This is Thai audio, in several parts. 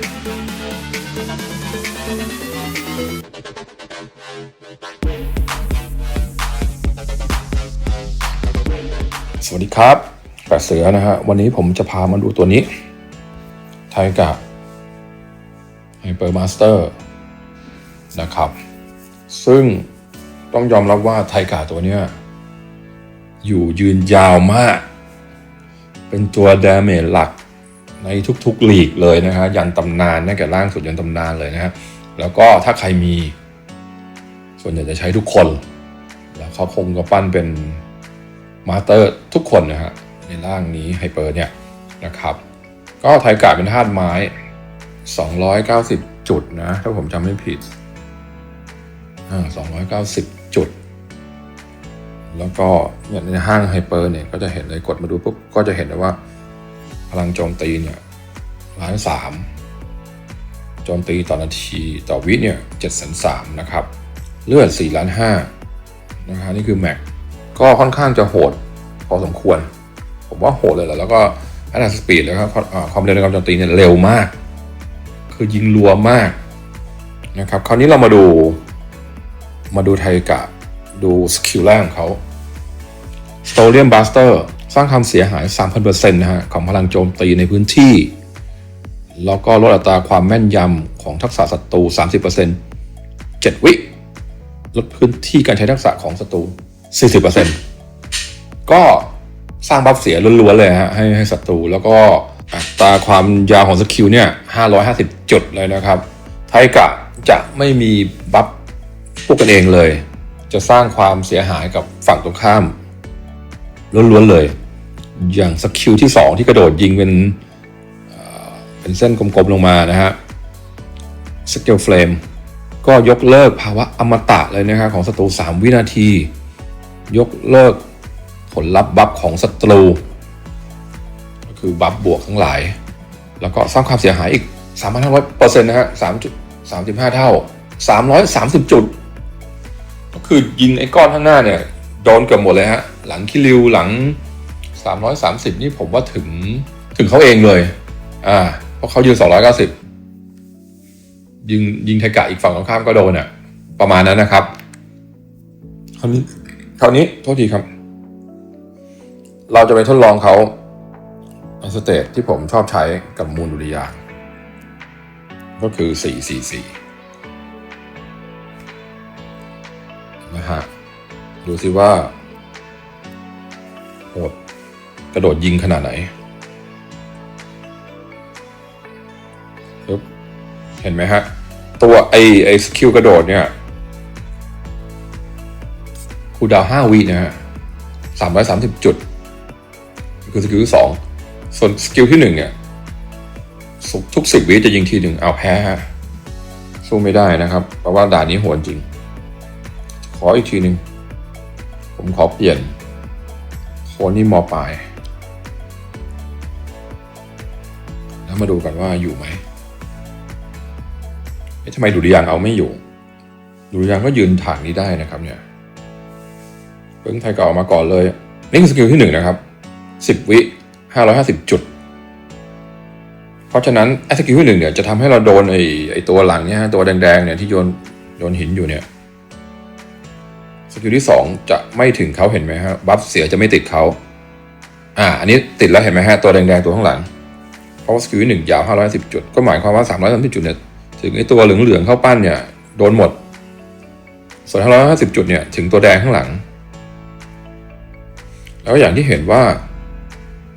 สวัสดีครับแปดเสือนะฮะ วันนี้ผมจะพามาดูตัวนี้ ไทกะไฮเปอร์มาสเตอร์นะครับ ซึ่งต้องยอมรับว่าไทกะตัวเนี้ย อยู่ยืนยาวมาก เป็นตัวดาเมจหลัก ในทุกๆลีกเลยนะฮะยันตำนานตั้งแต่ล่างสุดยันตำนานเลยนะฮะแล้วก็ถ้าใครมี ส่วนใหญ่จะใช้ทุกคน แล้วเขาคงก็ปั้นเป็นมาสเตอร์ทุกคนนะฮะในร่างนี้ไฮเปอร์เนี่ยนะครับ ก็ไทยกาเป็นธาตุไม้ 290 จุดนะ ถ้าผมจำไม่ผิดอ่า290 จุด แล้วก็เนี่ยในห้างไฮเปอร์เนี่ยก็จะเห็นเลยกดมาดูปุ๊บก็จะเห็นเลยว่า พลังโจมตีเนี่ยล้านสามโจมตีต่อนาทีต่อวิเนี่ยเจ็ดแสนสามนะครับ เลือด4ล้านห้านะฮะนี่คือแม็กก็ค่อนข้างจะโหดพอสมควร ผมว่าโหดเลยแหละแล้วก็อันดับสปีดแล้วก็อ่าความเร็วในการโจมตีเนี่ยเร็วมาก คือยิงรัวมากนะครับคราวนี้เรามาดูมาดูไทกะดูสกิลแรกของเขา s t o r i u m Buster สร้ สร้างความเสียหาย 3,000%นะฮะของพลังโจมตีในพื้นที่ แล้วก็ลดอัตราความแม่นยำของทักษะศัตรู 30% 7 วิลดพื้นที่การใช้ทักษะของศัตรู 40%ก็สร้างบัฟเสียล้วนๆเลยฮะให้ให้ศัตรูแล้วก็อัตราความยาวของสกิลเนี่ย 550 จุดเลยนะครับ ไทกะจะไม่มีบัฟพวกกันเองเลย จะสร้างความเสียหายกับฝั่งตรงข้ามล้วนๆเลย อย่างสกิลที่ 2 ที่กระโดดยิงเป็นเป็นเส้นกลมๆลงมานะฮะสกิลเฟลมก็ยกเลิกภาวะอมตะเลยนะครับของศัตรู 3 วินาที ยกเลิกผลลัพธ์บัฟของศัตรูก็คือบัฟบวกทั้งหลาย แล้วก็สร้างความเสียหายอีก 3,500%นะฮะ3.35 เท่า 330 จุด ก็คือยิงไอ้ก้อนข้างหน้าเนี่ย โดนเกือบหมดเลยฮะ หลังคิริวหลัง 330 นี่ผมว่าถึงถึงเขาเองเลย อ่า เพราะเขายืน 290 ยิงยิงไทกะอีกฝั่งตรงข้ามก็โดนอะ ประมาณนั้นนะครับ คราวนี้คราวนี้โทษทีครับ เราจะไปทดลองเขาในสเตจที่ผมชอบใช้กับมูลดุริยางค์ก็คือ 444 นะฮะ ดูสิว่าโหด กระโดดยิงขนาดไหนเห็นไหมฮะ ตัวไอไอสกิลกระโดดเนี่ยคูดาวห้าวินะฮะสามร้อยสามสิบจุด คือสกิลที่สองส่วนสกิลที่หนึ่งเนี่ยทุกทุกสิบวิจะยิงทีหนึ่งเอาแพ้ฮะสู้ไม่ได้นะครับ เพราะว่าด่านนี้โหดจริง ขออีกทีหนึ่ง ผมขอเปลี่ยนโคนี่มอปลาย มาดูกันว่าอยู่ไหมเอ๊ะทำไมดุริยางเอาไม่อยู่ ดุริยางก็ยืนฐานนี้ได้นะครับเนี่ยเพิ่งไทยเก่ามาก่อนเลยนี่คือสกิลที่หนึ่งนะครับสิบวิห้าร้อยห้าสิบจุด เพราะฉะนั้นไอ้สกิลที่หนึ่งเนี่ยจะทำให้เราโดนไอ้ไอ้ตัวหลังเนี่ยฮะตัวแดงๆเนี่ยที่โยนโยนหินอยู่เนี่ยสกิลที่สองจะไม่ถึงเขาเห็นไหมฮะบัฟเสียจะไม่ติดเขาอ่าอันนี้ติดแล้วเห็นไหมฮะตัวแดงๆตัวข้างหลัง เพราะว่าสกิลหนึ่งยาวห้าร้อยสิบจุด ก็หมายความว่าสามร้อยสามสิบจุดเนี่ยถึงไอตัวเหลืองๆเข้าปั้นเนี่ยโดนหมด ส่วนห้าร้อยห้าสิบจุดเนี่ยถึงตัวแดงข้างหลัง แล้วอย่างที่เห็นว่า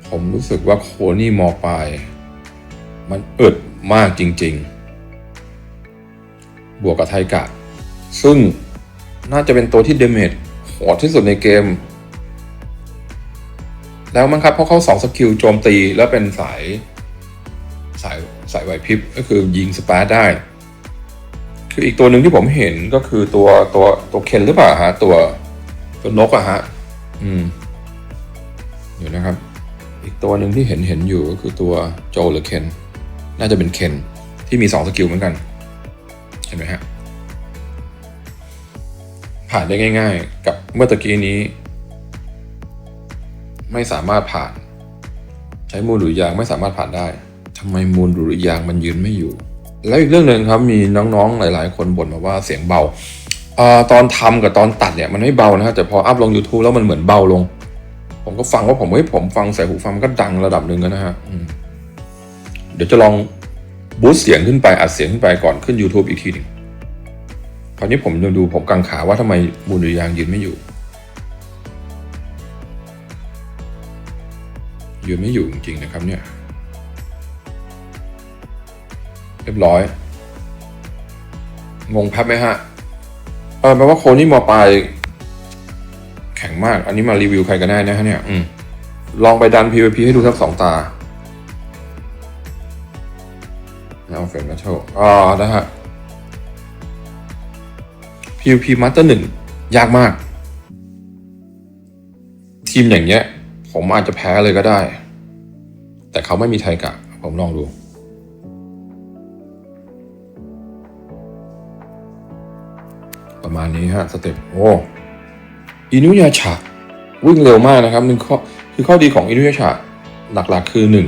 ผมรู้สึกว่าโคนี่มอปลาย มันอึดมากจริง ๆ บวกกับไทกะ ซึ่งน่าจะเป็นตัวที่เดเมจโหดที่สุดในเกม แล้วมั้งครับ เพราะเขาสองสกิลโจมตีแล้วเป็นสาย สายสายไหวพริบก็คือยิงสปาร์ได้ คืออีกตัวหนึ่งที่ผมเห็นก็คือตัวตัวตัวเคนหรือเปล่าฮะตัวตัวนกอะฮะ อืมเดี๋ยวนะครับ อีกตัวหนึ่งที่เห็นเห็นอยู่ก็คือตัวโจหรือเคนน่าจะเป็นเคนที่มีสองสกิลเหมือนกัน เห็นไหมฮะ ผ่านได้ง่ายๆ กับเมื่อตะกี้นี้ ไม่สามารถผ่าน ใช้มูลหรือยางไม่สามารถผ่านได้ ทำไมมูลดุริยางมันยืนไม่อยู่ แล้วอีกเรื่องหนึ่งครับมีน้องๆหลาย ๆ คนบ่นมาว่าเสียงเบาอตอนทำกับตอนตัดเนี่ยมันไม่เบานะฮะแต่พออัพลง YouTube แล้วมันเหมือนเบาลง ผมก็ฟังว่าผมเฮ้ยผมฟังใส่หูฟังมันก็ดังระดับหนึ่งแล้วนะฮะเดี๋ยวจะลองบูสต์เสียงขึ้นไปอัดเสียงขึ้นไปก่อนขึ้น YouTube อีกทีหนึ่งคราวนี้ผมจะดูผมกังขาว่าทำไมมูลดุริยางยืนไม่อยู่ยืนไม่อยู่จริงๆนะครับเนี่ย เรียบร้อย งงแป๊บไหมฮะเออแปลว่าโคนนี่มอปลายแข็งมาก อันนี้มารีวิวใครกันแน่นะฮะเนี่ยอืมลองไปดัน PVP ให้ดูสักสองตาเอาเฟรมมาโชว์อ่านะฮะ PVP Master หนึ่งยากมาก ทีมอย่างเงี้ย ผมอาจจะแพ้เลยก็ได้ แต่เขาไม่มีไทยกะ ผมลองดู ประมาณนี้ฮะสเต็ปโอ้อินุยาชะวิ่งเร็วมากนะครับหนึ่งข้อคือข้อดีของอินุยาชะหลักๆคือหนึ่ง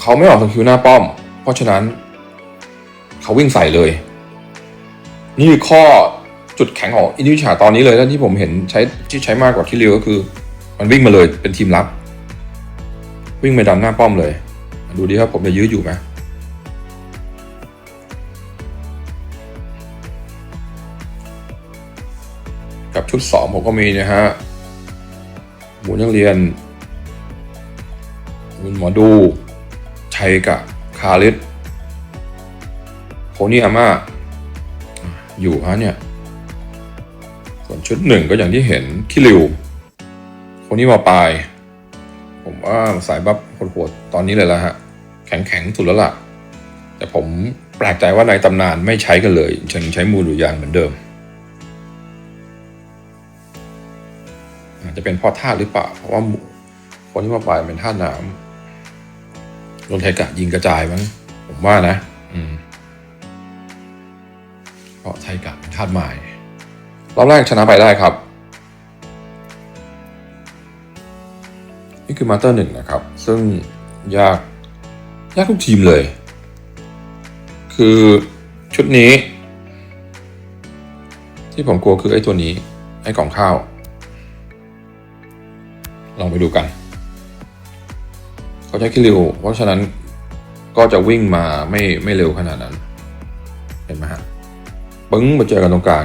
เขาไม่ออกสกิลหน้าป้อม เพราะฉะนั้น เขาวิ่งใส่เลย นี่คือข้อจุดแข็งของอินุยาชะตอนนี้เลยที่ผมเห็นใช้ที่ใช้มากกว่าที่เร็วก็คือ มันวิ่งมาเลยเป็นทีมรับ วิ่งไปดันหน้าป้อมเลย ดูดิครับผมจะยื้ออยู่ไหม กับชุดสองผมก็มีนะฮะหมูนักเรียนคุณหมอดู ชัยกับคาริสโคนี่อาม่าอยู่ฮะเนี่ย ส่วนชุดหนึ่งก็อย่างที่เห็น คิริวโคนี่มาปลาย ผมว่าสายบัฟโหดๆตอนนี้เลยละฮะ แข็งๆสุดแล้วล่ะ แต่ผมแปลกใจว่าในตำนานไม่ใช้กันเลยยังใช้มูลหรือยางเหมือนเดิม อาจจะเป็นเพราะธาตุหรือเปล่า เพราะว่าคนที่มาปลายเป็นธาตุน้ำโดนไทกะยิงกระจายมั้งผมว่านะ อืมเพราะไทกะเป็นธาตุไม้รอบแรกชนะไปได้ครับ นี่คือมาสเตอร์หนึ่งนะครับ ซึ่งยาก ยากทุกทีมเลย คือชุดนี้ ที่ผมกลัวคือไอ้ตัวนี้ ไอ้กล่องข้าว ลองไปดูกัน เขาใช้คิริวเพราะฉะนั้นก็จะวิ่งมาไม่ไม่เร็วขนาดนั้น เห็นไหมฮะปึ้งมาเจอกันตรงกลาง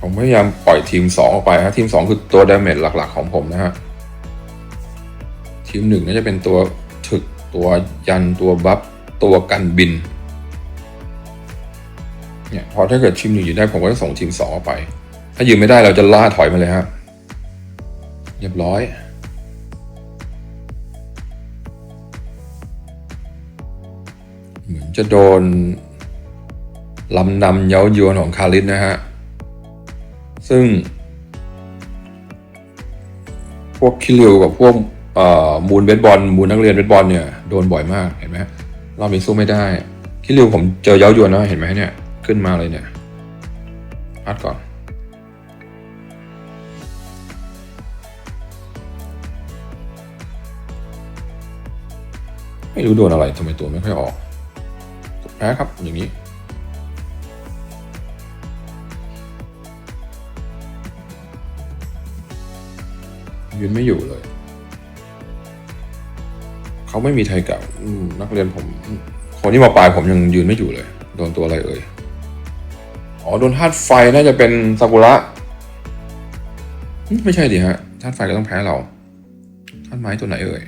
ผมพยายามปล่อยทีมสองออกไปฮะทีมสองคือตัวดาเมจหลักๆของผมนะฮะ ทีมหนึ่งน่าจะเป็นตัวถึกตัวยันตัวบัฟตัวกันบิน เนี่ยพอถ้าเกิดทีมหนึ่งอยู่ได้ผมก็จะส่งทีมสองออกไป ถ้ายืนไม่ได้เราจะล่าถอยมาเลยครับเรียบร้อยเหมือนจะโดนลำนำเย้ายวนของคาริสนะฮะ ซึ่ง พวกคิริวกับพวกมูลเวทบอลมูลนักเรียนเวทบอลเนี่ยโดนบ่อยมากเห็นไหมรอบนี้สู้ไม่ได้ คิริวผมเจอเย้ายวนนะเห็นไหมเนี่ย ขึ้นมาเลยเนี่ยพัดก่อน ไม่รู้โดนอะไรทำไมตัวไม่ค่อยออกแพ้ครับอย่างนี้ยืนไม่อยู่เลย เขาไม่มีไทยเก่านักเรียนผม คนที่มาปลายผมยังยืนไม่อยู่เลย โดนตัวอะไรเอ่ย อ๋อโดนธาตุไฟน่าจะเป็นซากุระ ไม่ใช่ดิฮะธาตุไฟก็ต้องแพ้เราธาตุไม้ตัวไหนเอ่ย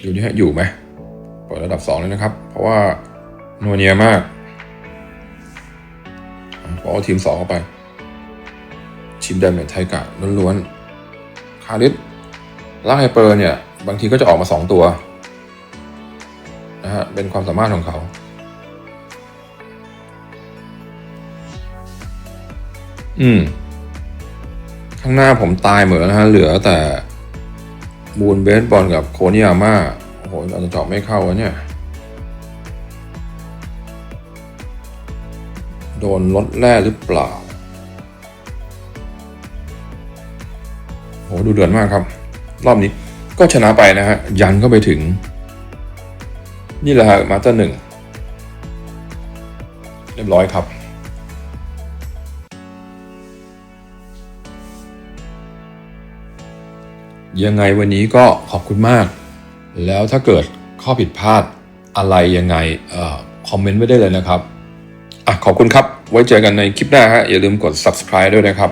อยู่นี่ฮะอยู่ไหมเปิดระดับสองเลยนะครับ เพราะว่านัวเนียมากพอเอาทีมสองเข้าไปทีมดาเมจไทยกะล้วนๆ คาริสล่างไฮเปอร์เนี่ย บางทีก็จะออกมาสองตัว นะฮะเป็นความสามารถของเขา อืม ข้างหน้าผมตายเหมดแล้วนะฮะ เหลือแต่บูนเบสบอลกับโคนิอาม่าโอ้โหอาจจะเจาะไม่เข้าวะเนี่ย โดนลดแร่หรือเปล่าโหดูเดือดมากครับ รอบนี้ก็ชนะไปนะฮะ ยันก็ไปถึง นี่แหละฮะมาสเตอร์หนึ่งเรียบร้อยครับ ยังไงวันนี้ก็ขอบคุณมาก แล้วถ้าเกิดข้อผิดพลาดอะไรยังไงเอ่อคอมเมนต์ไว้ได้เลยนะครับอะขอบคุณครับ ไว้เจอกันในคลิปหน้าฮะอย่าลืมกด subscribe ด้วยนะครับ